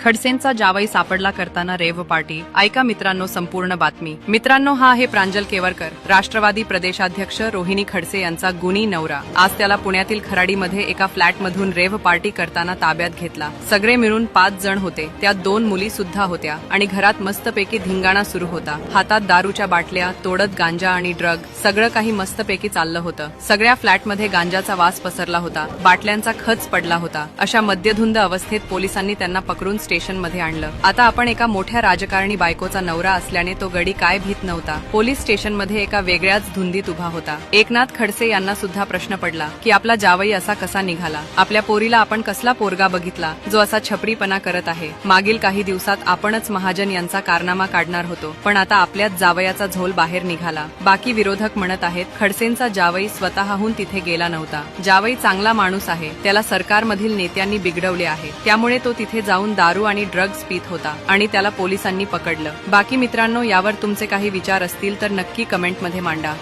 खडसेंचा जावई सापडला करताना रेव्ह पार्टी ऐका मित्रांनो संपूर्ण बातमी. मित्रांनो हा आहे प्रांजल केवरकर राष्ट्रवादी प्रदेशाध्यक्ष रोहिणी खडसे यांचा गुणी नवरा. आज त्याला पुण्यातील खराडीमध्ये एका फ्लॅटमधून रेव्ह पार्टी करताना ताब्यात घेतला. सगळे मिळून पाच जण होते. त्यात दोन मुली सुद्धा होत्या आणि घरात मस्तपैकी धिंगाणा सुरू होता. हातात दारूच्या बाटल्या तोडत गांजा आणि ड्रग सगळं काही मस्तपैकी चाललं होतं. सगळ्या फ्लॅटमध्ये गांजाचा वास पसरला होता. बाटल्यांचा खच पडला होता. अशा मद्यधुंद अवस्थेत पोलिसांनी त्यांना पकडून स्टेशनमध्ये आणलं. आता आपण एका मोठ्या राजकारणी बायकोचा नवरा असल्याने तो गडी काय भीत नव्हता. पोलीस स्टेशनमध्ये एका वेगळ्याच धुंदीत उभा होता. एकनाथ खडसे यांना सुद्धा प्रश्न पडला की आपला जावई असा कसा निघाला? आपल्या पोरीला आपण कसला पोरगा बघितला जो असा छपरीपणा करत आहे? मागील काही दिवसात आपणच महाजन यांचा कारनामा काढणार होतो पण आता आपल्याच जावयाचा झोल बाहेर निघाला. बाकी विरोधक म्हणत आहेत खडसेंचा जावई स्वतःहून तिथे गेला नव्हता. जावई चांगला माणूस आहे त्याला सरकारमधील नेत्यांनी बिघडवले आहे. त्यामुळे तो तिथे जाऊन दारू दारू आणि ड्रग्ज पीत होता आणि त्याला पोलिसांनी पकडलं. बाकी मित्रांनो यावर तुमचे काही विचार असतील तर नक्की कमेंटमध्ये मांडा.